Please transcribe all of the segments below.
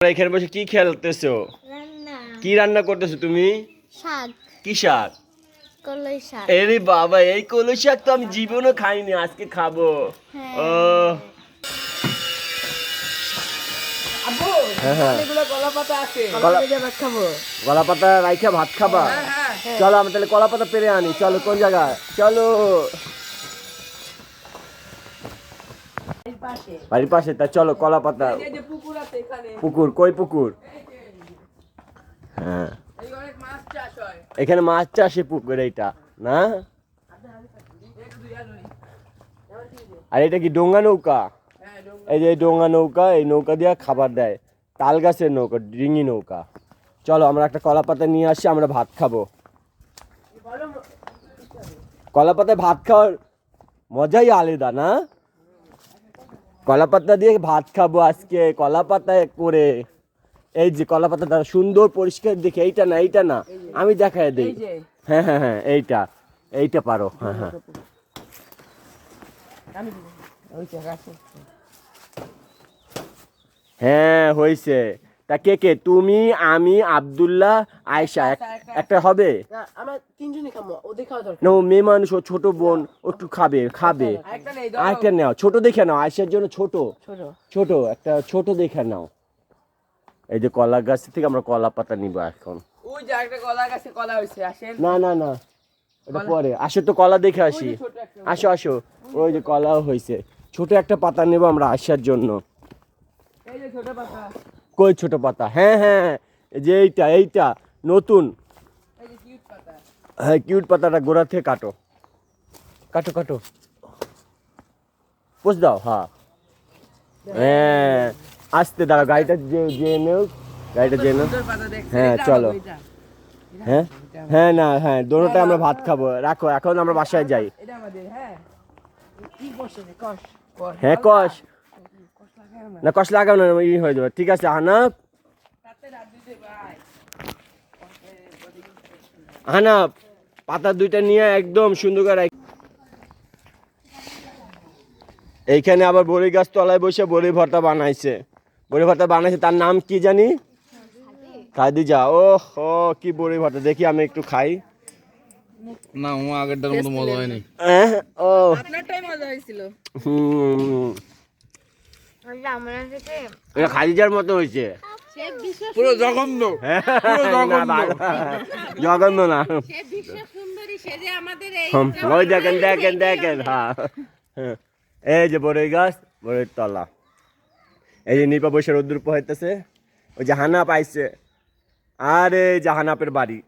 তোমরা এখানে বসে কি খেলতেছো? কি রান্না করতেছো তুমি? শাক। কি শাক? কলই শাক। এরে বাবা এই কলই শাক তো আমি জীবনও খাইনি আজকে খাব। হ্যাঁ। ও। হ্যাঁ হ্যাঁ। এগুলো কলা পাতা আছে। কলা- ভেজে ভাত খাব। কলা পাতা রাইখা ভাত খাবা। হ্যাঁ চলো আমি তাহলে কলা পাতা পেরে আনি। চলো কোন জায়গায়? চলো এই পাশে বাড়ির পাশে। তা চলো কলা পাতা। পুকুর আছে এখানে। পুকুর কই পুকুর? হ্যাঁ। এখানে মাছ চাষে পুকুর এইটা না? আর এটা কি ডোঙ্গা নৌকা? হ্যাঁ এই যে ডোঙ্গা নৌকা এই নৌকা দিয়ে খাবার দেয়। তাল গাছের নৌকা ডিঙি নৌকা। চলো আমরা একটা কলা পাতা নিয়ে আসি আমরা ভাত খাব। কলা পাতায় ভাত খাওয়ার মজাই আলাদা না? কলা পাতা দিয়ে ভাত খাব আজকে কলা পাতায় করে। এই যে কলা পাতাটা সুন্দর পরিষ্কার দেখে এইটা না এইটা না। আমি দেখায় দিই। হ্যাঁ হ্যাঁ হ্যাঁ এইটা এইটা পারো হ্যাঁ হ্যাঁ। হ্যাঁ হয়েছে তা কে কে? তুমি আমি আব্দুল্লাহ আয়সা এক- একটা হবে? না, আমরা তিনজনই খাব ওদের খাওয়া দরকার। না ও মেয়ে মানুষ ও ছোট বোন ও একটু খাবে খাবে। আরেকটা নাও ছোট দেখে নাও আয়সার জন্য ছোট। ছোট। একটা ছোট দেখে নাও। এই যে কলা গাছ থেকে আমরা কলা পাতা নিব এখন। ওই যে একটা কলা গাছে কলা হয়েছে আসেন। না না না এটা পরে। আসো তো কলা দেখে আসি। আসো আসো। ওই যে কলাও হয়েছে। ছোট একটা পাতা নেব আমরা আসার জন্য। এই যে ছোট পাতা। কই ছোট পাতা? হ্যাঁ হ্যাঁ যে এইটা এইটা নতুন। হ্যাঁ কিউট পাতাটা গোড়া থেকে কাটো। কাটো কাটো। পোষ দাও হ্যাঁ। হ্যাঁ আসতে দাঁড়া গাড়িটা যে যে নেও গাড়িটা দেখছে হ্যাঁ, চলো। হ্যাঁ? হ্যাঁ না হ্যাঁ দোনোটা আমরা ভাত খাব। রাখো এখন আমরা বাসায় যাই। হ্যাঁ। কি কষ। না কষ লাগাও না ই হয়ে যাবে। ঠিক আছে ভাই হানাপ পাতা দুইটা নিয়ে একদম সুন্দর করে এইখানে আবার বড়ি গাছ তলায় বসে বড়ি ভর্তা বানাইছে। বড়ি ভর্তা বানাইছে তার নাম কি জানি? খাদিজা। ও ও কি বড়ি ভর্তা। দেখি আমি একটু খাই। না ও আগেরটার মতো মজা হয়নি। আহ, ও। আপনারটাই মজা হয়েছিল। হুম। এটা খাদিজার মতো হয়েছে। সে পুরো জঘন্য না, ভালো। জঘন্য না। সে বিশ্ব সুন্দরী সে যে আমাদের এই হুম, ওই দেখেন দেখেন দেখেন হ্যাঁ হ্যাঁ। এই যে বড়ই গাছ বড়ই তলা। এই যে নিপা বসে রোদ্দুর পোহাইতেছে ওই যে হানাপ আইছে আরে যে হানাপের বাড়ি।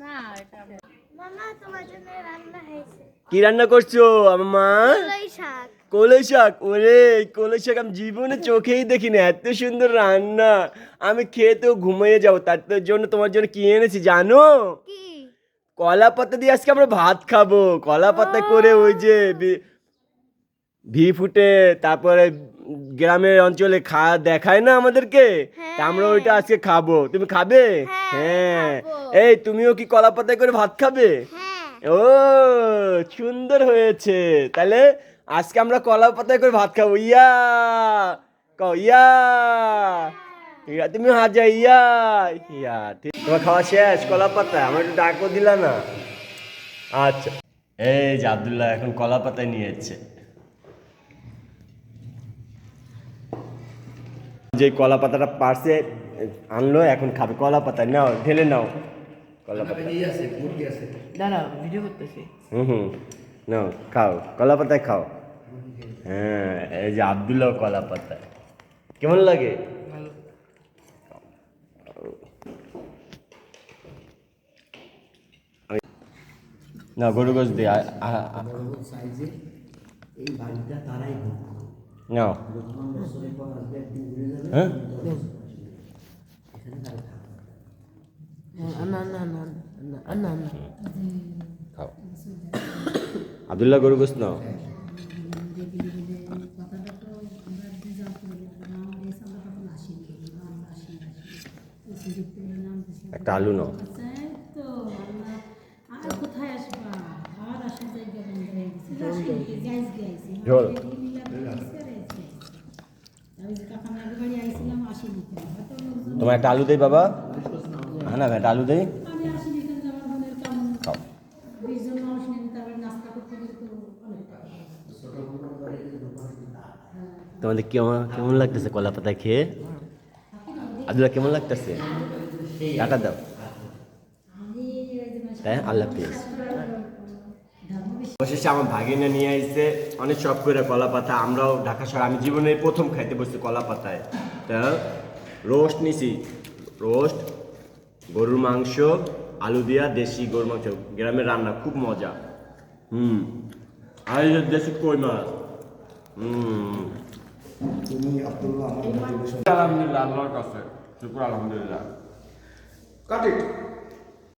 না কি রান্না করছ আমার মা? কলই শাক। ওরে কলই শাক আমি জীবনে চোখেই দেখিনি। এত সুন্দর রান্না। আমি খেয়ে তো ঘুমিয়ে যাব। তার জন্য তোমার জন্য কি এনেছি জানো? কলা পাতা দিয়ে আজকে আমরা ভাত খাব। কলা পাতা করে ওই যে ভি ফুটে তারপরে গ্রামের অঞ্চলে খা দেখায় না আমাদেরকে? তা আমরা ওইটা আজকে খাব। তুমি খাবে? হ্যাঁ এই তুমিও কি কলা পাতায় করে ভাত খাবে? হ্যাঁ। ও সুন্দর হয়েছে। তাহলে আজকে আমরা কলা পাতায় করে ভাত খাব। ইয়া কও ইয়া। ইয়া তুমি হাজা ইয়া। ইয়া ঠিক। তোমার খাওয়া শেষ কলা পাতা আমার একটু ডাকও দিলা না। আচ্ছা। এই যে আবদুল্লাহ এখন কলা পাতায় নিয়েছে যে কলা পাতাটা পারছে আনলো এখন খাবে। কলা পাতায় নাও ঢেলে নাও। কলা পাতা ভিডিও করতেছি। হুম হুম। নাও খাও। কলা পাতায় খাও। হ্যাঁ এই যে আবদুল্লাহ কলা পাতায় কেমন লাগে? না গরু গোস দিয়ে আ- আ- আ- নাও হ্যাঁ খাও। আবদুল্লাহ গরু গোস নাও। একটা আলু নাও। ঝোল। তোমার একটা আলু দেই, বাবা। হ্যাঁ না, একটা আলু দেই। তোমাদের কেমন কেমন লাগতেছে কলা পাতা খেয়ে? আদুলা কেমন লাগতেছে? টাটা দাও। তাই আল্লাহ হাফিজ। অবশেষে আমার ভাগিনা নিয়ে আসছে অনেক শখ করে কলা পাতা আমরাও ঢাকা শহর আমি জীবনে প্রথম খাইতে বসছি কলা পাতায় তা রোস্ট নিছি। রোস্ট গরুর মাংস আলু দিয়া দেশি গরুর মাংস। গ্রামের রান্না খুব মজা। হুম। আর এই দেশি কই মাছ? হুম। আলহামদুলিল্লাহ আল্লাহর কাছে। শুক্র আলহামদুলিল্লাহ.